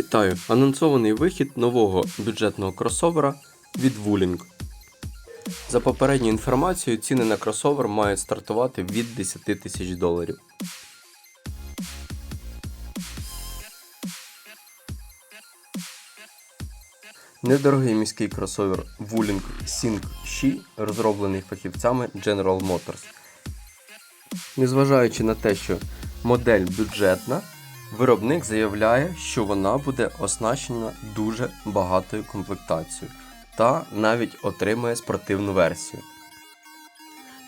Вітаю! Анонсований вихід нового бюджетного кросовера від Wuling. За попередньою інформацією, ціни на кросовер мають стартувати від 10 тисяч доларів. Недорогий міський кросовер Wuling Sync Xi розроблений фахівцями General Motors. Незважаючи на те, що модель бюджетна, виробник заявляє, що вона буде оснащена дуже багатою комплектацією та навіть отримає спортивну версію.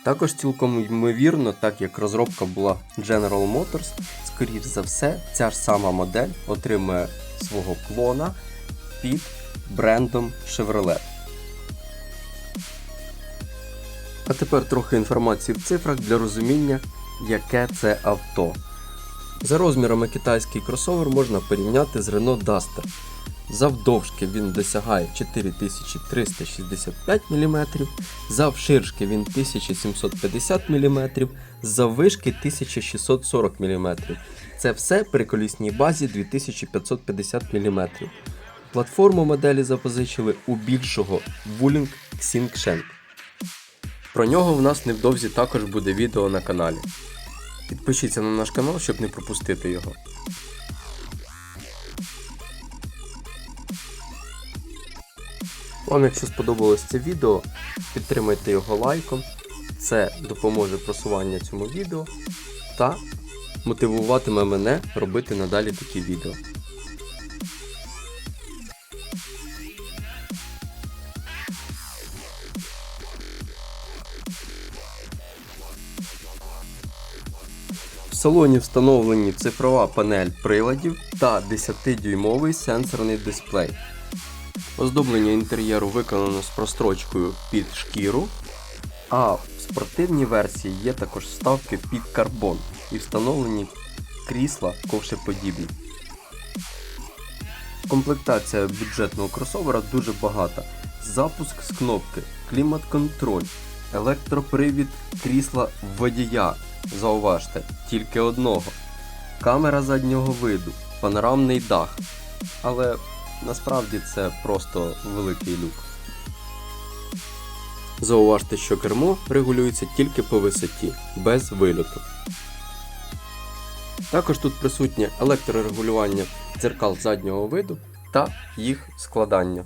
Також цілком ймовірно, так як розробка була General Motors, скоріш за все, ця ж сама модель отримає свого клона під брендом Chevrolet. А тепер трохи інформації в цифрах для розуміння, яке це авто. За розмірами китайський кросовер можна порівняти з Renault Duster. Завдовжки він досягає 4365 мм, завширшки він 1750 мм, заввишки 1640 мм. Це все при колісній базі 2550 мм. Платформу моделі запозичили у більшого Wuling Xingshen. Про нього в нас невдовзі також буде відео на каналі. Підпишіться на наш канал, щоб не пропустити його. Вам, якщо сподобалось це відео, підтримайте його лайком. Це допоможе просування цьому відео та мотивуватиме мене робити надалі такі відео. Салоні встановлені цифрова панель приладів та 10-дюймовий сенсорний дисплей. Оздоблення інтер'єру виконано з прострочкою під шкіру, а в спортивній версії є також вставки під карбон і встановлені крісла ковшеподібні. Комплектація бюджетного кросовера дуже багата. Запуск з кнопки, клімат-контроль, електропривід крісла водія. Зауважте, тільки одного. Камера заднього виду, панорамний дах. Але насправді це просто великий люк. Зауважте, що кермо регулюється тільки по висоті, без вильоту. Також тут присутнє електрорегулювання дзеркал заднього виду та їх складання.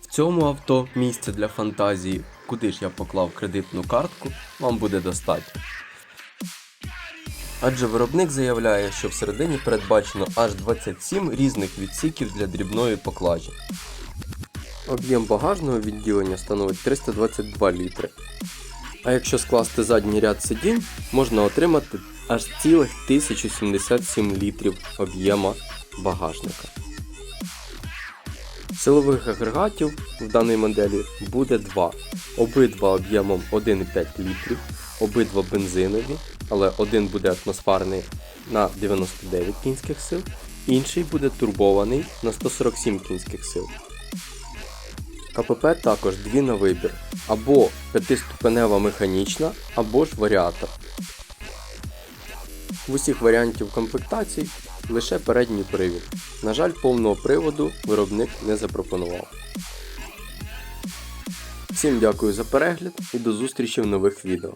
В цьому авто місця для фантазії, куди ж я поклав кредитну картку, вам буде достатньо. Адже виробник заявляє, що всередині передбачено аж 27 різних відсіків для дрібної поклажі. Об'єм багажного відділення становить 322 літри. А якщо скласти задній ряд сидінь, можна отримати аж цілих 1077 літрів об'єма багажника. Силових агрегатів в даній моделі буде два. Обидва об'ємом 1,5 літрів, обидва бензинові, але один буде атмосферний на 99 кінських сил, інший буде турбований на 147 кінських сил. КПП також дві на вибір, або п'ятиступенева механічна, або ж варіатор. В усіх варіантів комплектацій лише передній привід. На жаль, повного приводу виробник не запропонував. Всім дякую за перегляд і до зустрічі в нових відео.